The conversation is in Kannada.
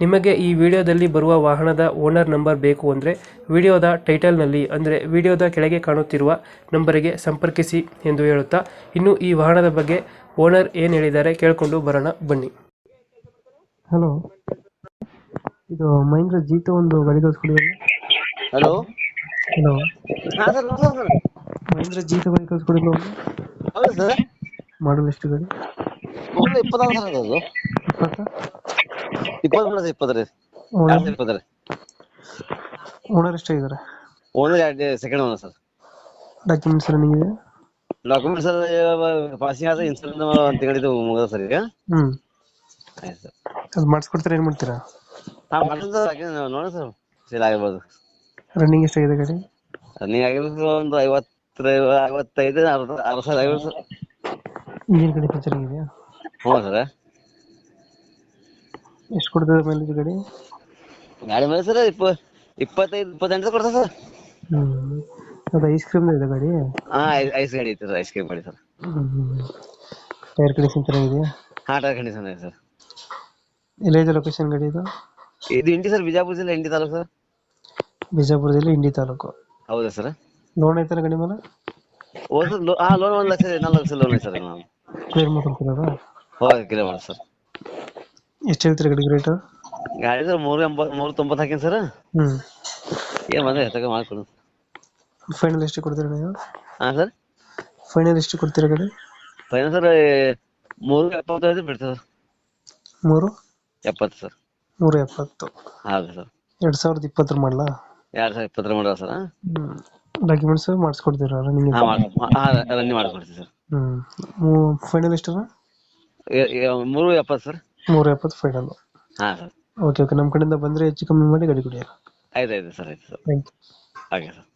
ನಿಮಗೆ ಈ ವಿಡಿಯೋದಲ್ಲಿ ಬರುವ ವಾಹನದ ಓನರ್ ನಂಬರ್ ಬೇಕು ಅಂದರೆ ವಿಡಿಯೋದ ಟೈಟಲ್ನಲ್ಲಿ ಅಂದರೆ ವಿಡಿಯೋದ ಕೆಳಗೆ ಕಾಣುತ್ತಿರುವ ನಂಬರಿಗೆ ಸಂಪರ್ಕಿಸಿ ಎಂದು ಹೇಳುತ್ತಾ ಇನ್ನು ಈ ವಾಹನದ ಬಗ್ಗೆ ಓನರ್ ಏನು ಹೇಳಿದ್ದಾರೆ ಕೇಳಿಕೊಂಡು ಬರೋಣ ಬನ್ನಿ. ಹಲೋ. ಇದು ಮಹೇಂದ್ರ ಜೀತ ಒಂದು ಗಾಡಿ ಕಳಿಸ್ಕೊಡಿದ್ರೆ ಹಲೋ. ಹಲೋ. ಹಾ ಸರ್ ನಮಸ್ಕಾರ ಸರ್. ಮಹೇಂದ್ರ ಜೀತ ಗಾಡಿ ಹೌದು ಸರ್. ಮಾಡಲ್ ಎಷ್ಟು ಗಾಡಿ? ಒಂದು ಇಪ್ಪತ್ತಾರು ಸರ್ ಅದು. ಇಪ್ಪತ್ತ? ಇಪ್ಪತ್ತು ಮೂರು ಇಪ್ಪತ್ತು ರೀ. ಓನರ್ ಎರಡು ಇಪ್ಪತ್ತು ರೀ ಓನರ್ ಎಷ್ಟಾಗಿದ್ದಾರೆ ಓನರ್ ಎರಡು second owner sir documents running ಇದೆ ಡಾಕ್ಯುಮೆಂಟ್ ಸರ್ ಪಾಸಿಂಗ್ ಆದ ಇನ್ಸೂರೆನ್ಸ್ ಒಂದು ತಿಂಗಳಿದ್ದು ಮುಗಿದ ಸರ್ ಈಗ. ಹ್ಞೂ ಆಯ್ತು ಸರ್ ಅದು ಮಾಡಿಸ್ಕೊಡ್ತೀರಾ ಏನು ಮಾಡ್ತೀರಾ? ಹಾ ಹಾಗೆ ನೋಡಿ ಸರ್ ಸೇಲ್ ಆಗಿರ್ಬೋದು ರನ್ನಿಂಗ್ ಎಷ್ಟಾಗಿದೆ ಗಾಡಿ? ರನ್ನಿಂಗ್ ಆಗಿರೋದು ಒಂದು ಐವತ್ತು ಐವತ್ತೈದು ಅರವತ್ತು ಅರವತ್ತು ಸಾವಿರ ಆಗಿರೋದು ಸರ್ ಇಂಜಿನ್ ಕಂಡೀಷನ್ ಚೆನ್ನಾಗಿದೆಯಾ? ಹ್ಞೂ ಸರ್ ಎಷ್ಟು ಕೊಡ್ತದೆ ಮೈಲೇಜ್ ಗಾಡಿ? ಗಾಡಿ ಮೇಲೆ ಸರ್ ಇಪ್ಪ ಇಪ್ಪತ್ತೈದು ಇಪ್ಪತ್ತೆಂಟು ಕೊಡ್ತಾರೆ ಸರ್. ಹ್ಮ್. ಅದು ಐಸ್ ಕ್ರೀಮ್ ಇದೆ ಗಾಡಿ? ಹಾ ಐಸ್ ಗಾಡಿ ಐತೆ ಸರ್ ಐಸ್ ಕ್ರೀಮ್ ಗಾಡಿ ಸರ್. ಟೈರ್ ಕಂಡೀಷನ್ ಚೆನ್ನಾಗಿದೆಯಾ? ಹಾ ಟೈರ್ ಕಂಡೀಷನ್ ಇದೆ ಸರ್. ಎಲ್ಲಿದೆ ಲೊಕೇಶನ್ ಗಾಡಿ ಇದು? ಇದು ಇಂಡಿ ಸರ್ ಬಿಜಾಪುರ ಜಿಲ್ಲೆ ಇಂಡಿ ತಾಲೂಕು ಸರ್. ಬಿಜಾಪುರದಲ್ಲಿ ಇಂಡಿ ತಾಲೂಕು. ಹೌದಾ ಸರ್? ಲೋನ್ ಐತಲ್ಲ ಗಾಡಿ ಮೇಲೆ? ಲೋ ಆ ಲೋನ್ ಒಂದು ಲಕ್ಷ ನಾಲ್ಕು ಲಕ್ಷ ಲೋನ್ ಐತೆ ಸರ್ ನಾವು ಕ್ಲಿಯರ್ ಮಾಡ್ಕೊಡ್ತೀರಾ ಹೋಗಿ ಕ್ಲಿಯರ್ ಮಾಡಿ ಸರ್. ಎಷ್ಟು ಹೇಳ್ತೀರಿ ಗಡಿ ರೇಟು ಗಾಡಿ ಸರ್ ಮೂರು ಎಂಬತ್ತು ಮೂರು ತೊಂಬತ್ತು ಹಾಕಿನಿ ಸರ್. ಹ್ಮ್. ಏನ್ ಬಂದ್ರೆ ಎತ್ತಕ ಮಾಡ್ಕೊಡು. ಫೈನಲ್ ಎಷ್ಟು ಕೊಡ್ತೀರಾ ನೀವು? ಹಾ ಸರ್? ಫೈನಲ್ ಎಷ್ಟು ಕೊಡ್ತೀರಾ ಗಡಿ? ಫೈನಲ್ ಸರ್ ಮೂರು ಎಪ್ಪತ್ತೈದು ಬಿಡ್ತದೆ ಸರ್. ಮೂರು? ಎಪ್ಪತ್ತು ಸರ್. ನೂರ ಎಪ್ಪತ್ತು. ಹೌದು ಸರ್. ಎರಡು ಸಾವಿರದ ಇಪ್ಪತ್ತರ ಮಾಡಲಾ? ಎರಡು ಸಾವಿರ ಇಪ್ಪತ್ತರ ಮಾಡಲ್ಲ ಸರ್ ಡಾಕ್ಯುಮೆಂಟ್ಸ್ ಮಾಡಿಸ್ಕೊಡ್ತೀರಾ? ರನ್ನಿಂಗ್ ರನ್ನಿಂಗ್ ಮಾಡ್ಕೊಡ್ತೀವಿ ಸರ್. ಹ್ಮ್. ಫೈನಲ್ ಎಷ್ಟಲ್ಲ ಎ- ಎ- ಮೂರು ಎಪ್ಪತ್ತು ಸರ್. ನೂರ ಎಪ್ಪತ್ತು ಫೈನಲ್ ಹಾ ಸರ್. ಓಕೆ ಓಕೆ ನಮ್ಮ ಕಡೆಯಿಂದ ಬಂದರೆ ಹೆಚ್ಚು ಕಮ್ಮಿ ಮಾಡಿ ಗಾಡಿ ಕೊಡಿ ಆಯ್ತು ಆಯ್ತು ಸರ್ ಆಯ್ತು sir. Thank you okay sir.